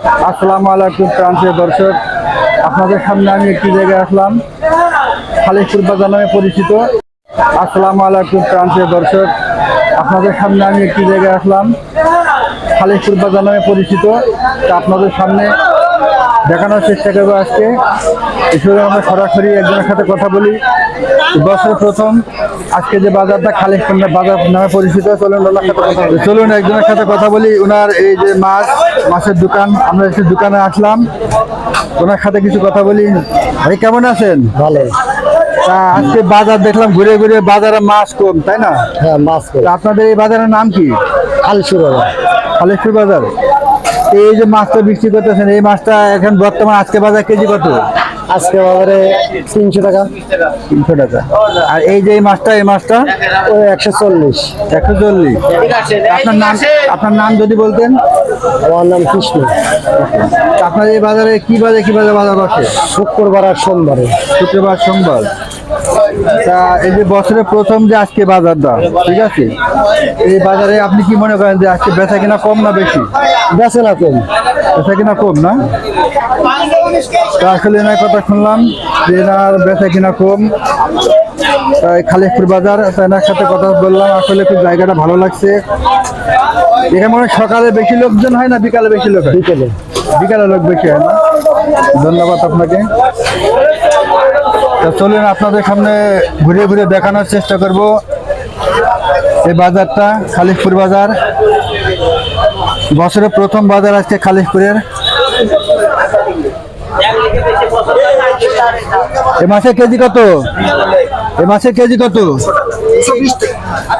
আসসালামু আলাইকুম প্রান্তীয় দর্শক। আপনাদের সামনে আমি একটি জায়গায় আসলাম। খালিশপুর বাজার নামে পরিচিত। আসসালামু আলাইকুম প্রান্তীয় দর্শক। আপনাদের সামনে আমি একটি জায়গায় আসলাম। খালিশপুর বাজার নামে পরিচিত। তা আপনাদের সামনে দেখানোর চেষ্টা করব আজকে। এসবে আমরা সরাসরি একজনের সাথে কথা বলি। বছর প্রথম আজকে যে বাজারটা খালিশপুর বাজার নামে পরিচিত চলুন চলুন একজনের সাথে কথা বলি। ওনার এই যে মাছ মাছের দোকান আমরা একটু দোকানে আসলাম। ওনার সাথে কিছু কথা বলি। ভাই কেমন আছেন? ভালো। আজকে বাজার দেখলাম ঘুরে ঘুরে বাজারে মাছ কম তাই না? হ্যাঁ মাছ তা আপনাদের এই বাজারের নাম কি? আলসু বাজার। খালিশপুর বাজার। এই যে মাছটা বিক্রি করতেছেন এই মাছটা এখন বর্তমান আজকে বাজার কেজি কত? আজকে বাজারে তিনশো টাকা। তিনশো টাকা। আর এই যে এই মাছটা এই মাছটা? ওই একশো চল্লিশ। একশো চল্লিশ। আপনার নাম আপনার নাম যদি বলতেন। আমার নাম কৃষ্ণ। আপনার এই বাজারে কি বাজে কি বাজে বাজার বসে? শুক্রবার আর সোমবারে। শুক্রবার সোমবার। তা এই যে বছরের প্রথম যে আজকে বাজার বাজারটা ঠিক আছে? এই বাজারে আপনি কি মনে করেন যে আজকে বেচা কিনা কম না বেশি? বেছে না কম। বেচা কিনা কম না? আসলে এনার কথা শুনলাম যে এনার বেচা কিনা কম। তাই খালিশপুর বাজার এনার সাথে কথা বললাম আসলে খুব জায়গাটা ভালো লাগছে। এখানে মনে সকালে বেশি লোকজন হয় না বিকালে বেশি লোক হয়? বিকেলে। বিকালে লোক বেশি হয় না? ধন্যবাদ আপনাকে। তা চলুন আপনাদের সামনে ঘুরে ঘুরে দেখানোর চেষ্টা করব। এই বাজারটা খালিশপুর বাজার। বছরের প্রথম বাজার আজকে খালিশপুরের। এ মাছের কেজি কত? এ মাছের কেজি কত?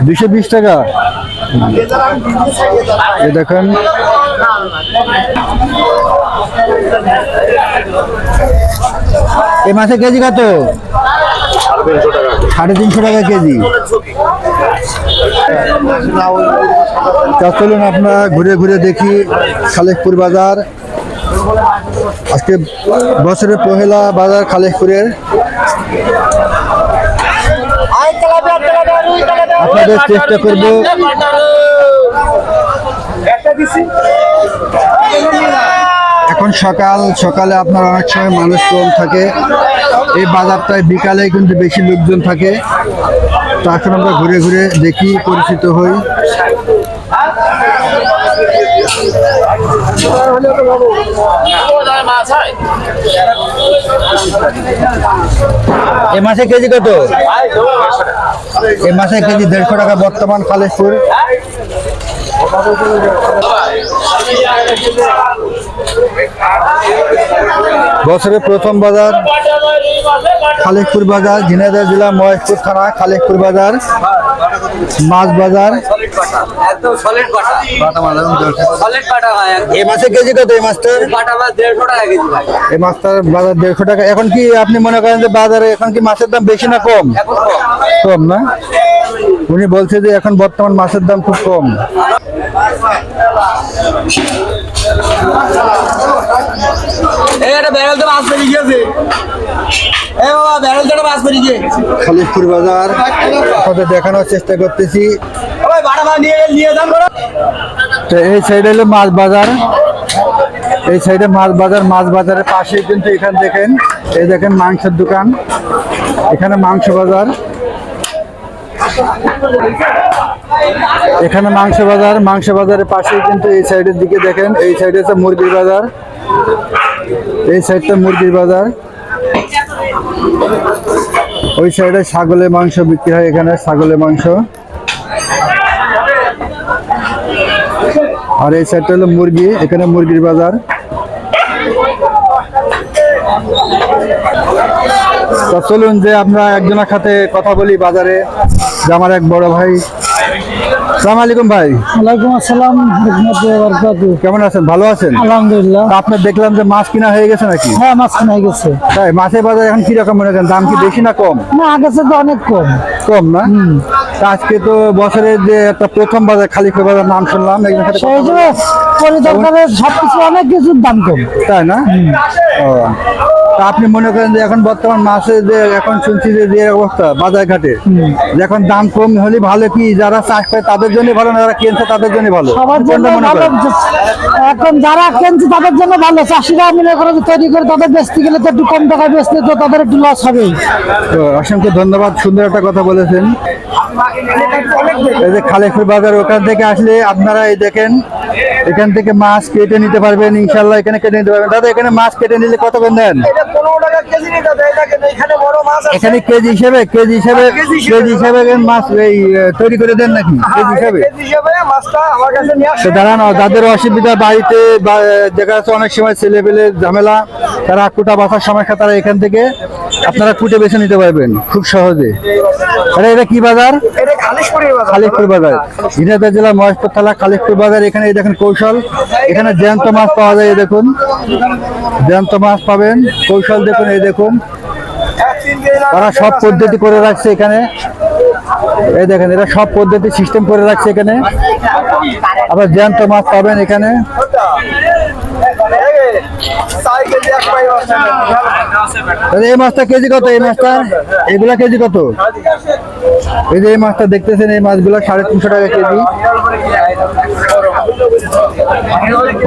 দুশো বিশ টাকা। দেখেন। এ মাছের কেজি কত? সাড়ে তিনশো টাকা কেজি। তা চলুন আপনারা ঘুরে ঘুরে দেখি খালেকপুর বাজার। আজকে বছরের পহেলা বাজার খালেকপুরের। আপনাদের চেষ্টা করব। এখন সকাল, সকালে আপনার অনেক সময় মানুষ কম থাকে। এই বাজারটায় বিকালে কিন্তু বেশি লোকজন থাকে। তো এখন আমরা ঘুরে ঘুরে দেখি, পরিচিত হই। এ মাসে কেজি কত? এ মাসে কেজি দেড়শো টাকা বর্তমান খালেশপুর বছরের প্রথম বাজার খালিকপুর বাজার ঝিনাইদহ জেলা মহেশপুর থানা খালিকপুর বাজার মাছ বাজার। এই মাসে কেজি কত এই মাছটার? এই মাছটার বাজার দেড়শো টাকা। এখন কি আপনি মনে করেন যে বাজারে এখন কি মাছের দাম বেশি না কম। কম না? উনি বলছে যে এখন বর্তমান মাছের দাম খুব কম। খালিশপুর বাজার আপনাদের দেখানোর চেষ্টা করতেছি। তো এই সাইডে হলো মাছ বাজার। এই সাইডে মাছ বাজার মাছ বাজারের পাশে কিন্তু এখানে দেখেন এই দেখেন মাংসের দোকান। এখানে মাংস বাজার। এখানে মাংস বাজার মাংস বাজারের পাশে কিন্তু এই সাইডের দিকে দেখেন, এই সাইডে হচ্ছে মুরগির বাজার। এই সাইডটা মুরগির বাজার। ওই সাইডে ছাগলের মাংস বিক্রি হয় এখানে, ছাগলের মাংস। আর এই সাইডটা হলো মুরগি, এখানে মুরগির বাজার। চলুন যে আমরা একজনের সাথে কথা বলি বাজারে। আমার এক বড় ভাই। সালাম আলাইকুম ভাই। ওয়ালাইকুম আসসালাম কেমন আছেন? ভালো আছেন? আলহামদুলিল্লাহ। আপনার দেখলাম যে মাছ কিনা হয়ে গেছে নাকি? হ্যাঁ মাছ কিনা হয়ে গেছে। তাই মাছের বাজার এখন কি রকম মনে করেন? দাম কি বেশি না কম? না আগেছে তো অনেক কম। কম না? আজকে তো বছরের যে একটা প্রথম বাজার খালিফা বাজার নাম শুনলাম সেই পরিদর্শনের সবকিছু অনেক কিছুর দাম কম। তাই না? ও। তা আপনি মনে করেন যে এখন বর্তমান মাছের যে এখন শুনছি যে যে অবস্থা বাজার ঘাটে যে এখন দাম কম হলে ভালো কি যারা চাষ করে তাদের জন্য ভালো না যারা কিনছে তাদের জন্য ভালো? এখন যারা কিনছে তাদের জন্য ভালো। চাষিরা মনে করে তৈরি করে তাদের বেচতে গেলে তো একটু কম টাকায় বেচতে তো তাদের একটু লস হবেই। তো অসংখ্য ধন্যবাদ সুন্দর একটা কথা বলেছেন। এই যে খালেকুর বাজার ওখান থেকে আসলে আপনারা এই দেখেন এখান থেকে মাছ কেটে নিতে পারবেন ইনশাল্লাহ এখানে কেটে নিতে পারবেন। দাদা এখানে মাছ কেটে নিলে কত করে দেন এখানে কেজি হিসেবে কেজি হিসেবে কেজি হিসেবে। মাছ এই তৈরি করে দেন নাকি? কেজি হিসেবে? কেজি হিসেবে দাঁড়ানো যাদের অসুবিধা বাড়িতে দেখা যাচ্ছে অনেক সময় ছেলে পেলে ঝামেলা তারা কুটা বাসার সমস্যা তারা এখান থেকে আপনারা কুটে বেছে নিতে পারবেন খুব সহজে। আরে এটা কি বাজার? এটা খালিশপুরের বাজার। খালিকপুর বাজার। ঝিনাইদহ জেলা মহেশপুর থানা খালিকপুর বাজার। এখানে দেখেন কৌশল। এখানে জ্যান্ত মাছ পাওয়া যায় দেখুন। জ্যান্ত মাছ পাবেন। কৌশল দেখুন এই দেখুন। তারা সব পদ্ধতি করে রাখছে এখানে। এই দেখেন এরা সব পদ্ধতি সিস্টেম করে রাখছে এখানে। আবার জ্যান্ত মাছ পাবেন এখানে। এই মাছটা কেজি কত? এই মাছটা এগুলা কেজি কত? এই যে এই মাছটা দেখতেছেন, এই মাছগুলো সাড়ে তিনশো টাকা কেজি।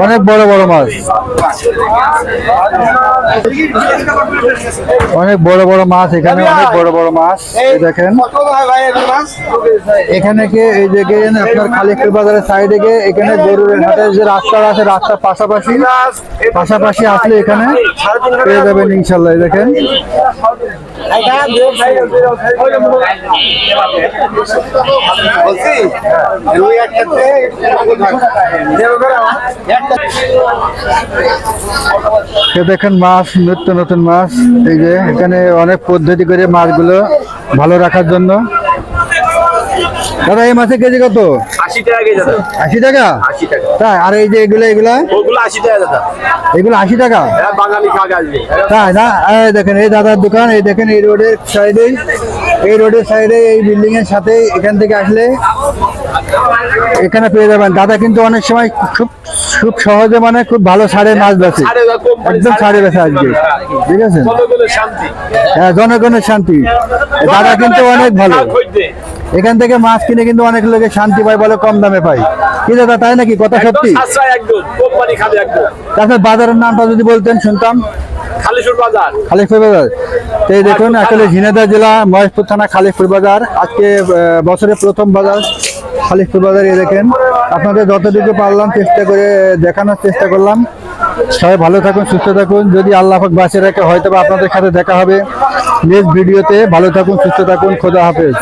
অনেক বড় বড় মাছ। অনেক বড় বড় মাছ, এখানে অনেক বড় বড় মাছ দেখেন। এখানে কে, এই যে আপনার খালিকুর বাজারের সাইডে গিয়ে এখানে গরুর হাটের যে রাস্তা আছে, রাস্তার পাশাপাশি পাশাপাশি আসলে এখানে পেয়ে যাবেন ইনশাল্লাহ দেখেন। বলছি দেখেন মাছ নিত্য নতুন মাছ। এই যে এখানে অনেক পদ্ধতি করে মাছগুলো ভালো রাখার জন্য। দাদা এই মাছের কেজি কত? আশি টাকা কেজি আশি টাকা? তাই আর এই যে এগুলো এগুলা? ওগুলো আশি টাকা দাদা। এগুলো আশি টাকা? বাঙালি খাগ আসবে। তাই না? দেখেন এই দাদার দোকান এই দেখেন এই রোডের সাইডে। এই রোডের সাইডে এই বিল্ডিং এর সাথে এখান থেকে আসলে এখানে পেয়ে যাবেন। দাদা কিন্তু অনেক সময় খুব খুব সহজে মানে খুব ভালো সারে মাছ বেছে একদম সারে বেছে আজকে। ঠিক আছে? হ্যাঁ জনগণের শান্তি। দাদা কিন্তু অনেক ভালো। এখান থেকে মাছ কিনে কিন্তু অনেক লোকে শান্তি পায় বলে কম দামে পায়। কি দাদা তাই নাকি? কথা সত্যি? তারপর বাজারের নামটা যদি বলতেন শুনতাম। খালিশুর বাজার। এই দেখুন আসলে ঝিনাইদহ জেলা মহেশপুর থানা খালিকপুর বাজার। আজকে বছরের প্রথম বাজার খালিকপুর বাজার এই দেখেন। আপনাদের যতটুকু পারলাম চেষ্টা করে দেখানোর চেষ্টা করলাম। সবাই ভালো থাকুন সুস্থ থাকুন। যদি আল্লাহ পাক বাঁচিয়ে রাখে হয়তো আপনাদের সাথে দেখা হবে। নেক্সট ভিডিওতে ভালো থাকুন সুস্থ থাকুন। খোদা হাফেজ।